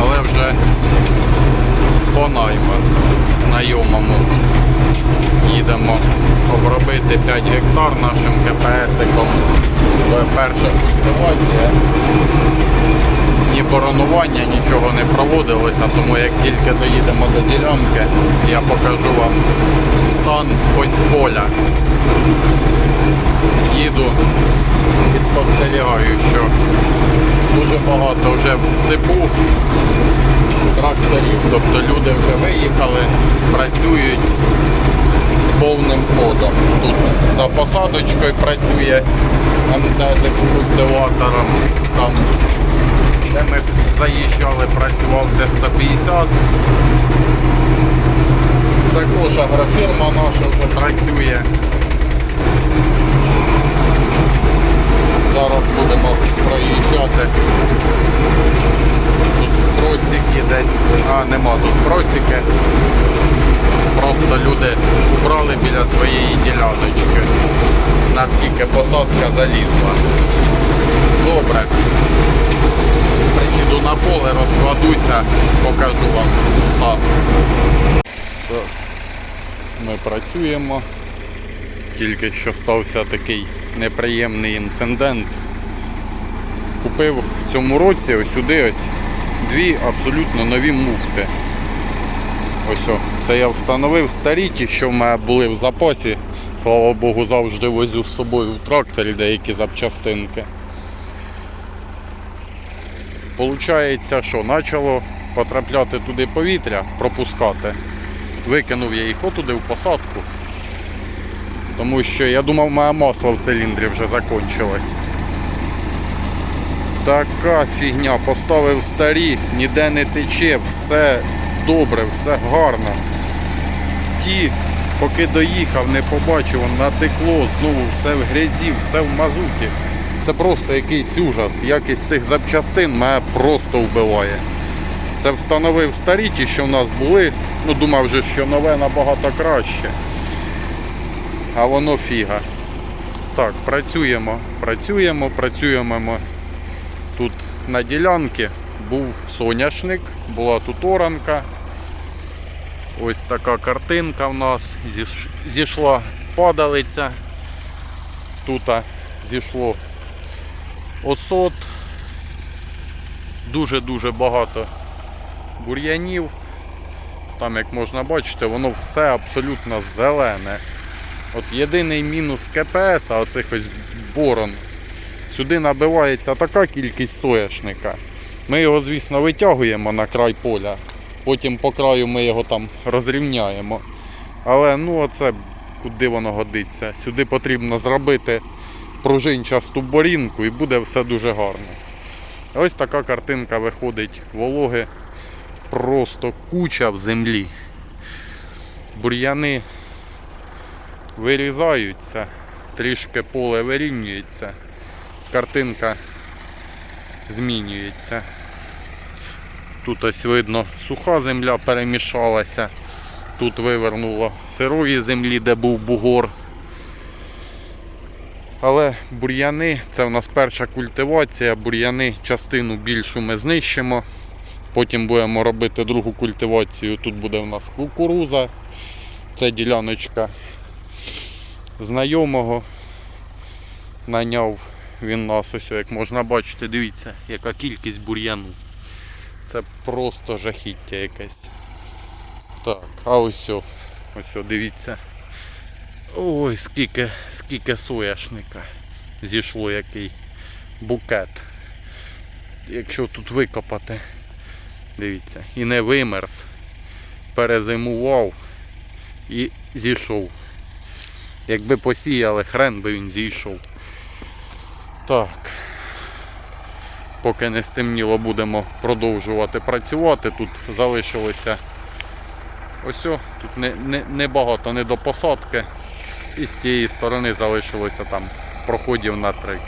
але вже по найму знайомому. Їдемо обробити 5 гектар нашим КПСиком. Це перша культивація. Ні боронування, нічого не проводилося, тому як тільки доїдемо до ділянки, я покажу вам стан поля. Їду і спостерігаю, що дуже багато вже в степу тракторів, тобто люди вже виїхали, працюють повним ходом. Тут за посадочкою працює МТЗ культиватором, там де ми заїжджали, працював Т-150. Також агрофірма наша вже працює. Зараз будемо проїжджати. Тут просіки нема тут просіки. Просто люди убрали біля своєї діляночки. Наскільки посадка залізла. Добре. Приїду на поле, розкладуся, покажу вам стан. Ми працюємо. Тільки що стався такий неприємний інцидент. Купив в цьому році ось сюди ось дві абсолютно нові муфти. Ось о, це я встановив старі, ті, що в мене були в запасі. Слава Богу, завжди возю з собою в тракторі деякі запчастинки. Получається, що почало потрапляти туди повітря, пропускати. Викинув я їх отуди в посадку. Тому що я думав, моє масло в циліндрі вже закінчилось. Така фігня, поставив старі, ніде не тече, все добре, все гарно. Ті, поки доїхав, не побачив, натекло, знову все в грязі, все в мазуті. Це просто якийсь ужас. Якість цих запчастин мене просто вбиває. Це встановив старі, ті, що в нас були. Ну, думав вже, що нове набагато краще. А воно фіга. Так, працюємо, працюємо, працюємо. Тут на ділянці був соняшник, була тут оранка. Ось така картинка в нас. Зійшла падалиця. Тут зійшло осот. Дуже-дуже багато бур'янів. Там, як можна бачити, воно все абсолютно зелене. От єдиний мінус КПС, а оцих ось борон. Сюди набивається така кількість соняшника. Ми його, звісно, витягуємо на край поля. Потім по краю ми його там розрівняємо. Але ну оце куди воно годиться. Сюди потрібно зробити пружинчасту борінку і буде все дуже гарно. Ось така картинка виходить вологи. Просто куча в землі. Бур'яни вирізаються, трішки поле вирівнюється, картинка змінюється. Тут ось видно суха земля перемішалася, тут вивернуло сирої землі, де був бугор. Але бур'яни, це в нас перша культивація, бур'яни частину більшу ми знищимо. Потім будемо робити другу культивацію. Тут буде в нас кукуруза. Це діляночка знайомого. Наняв він нас ось, як можна бачити, дивіться, яка кількість бур'яну. Це просто жахіття якесь. Так, а ось ось дивіться. Ой, скільки, скільки сояшника зійшло який букет. Якщо тут викопати, дивіться, і не вимерз, перезимував і зійшов. Якби посіяли, хрен би він зійшов. Так. Поки не стемніло, будемо продовжувати працювати. Тут залишилося ось, тут не, не, небагато не до посадки. І з тієї сторони залишилося там проходів на три.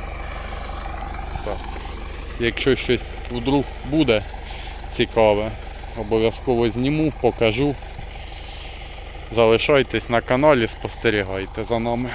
Так. Якщо щось вдруг буде цікаве, обов'язково зніму, покажу. Залишайтесь на каналі, спостерігайте за нами.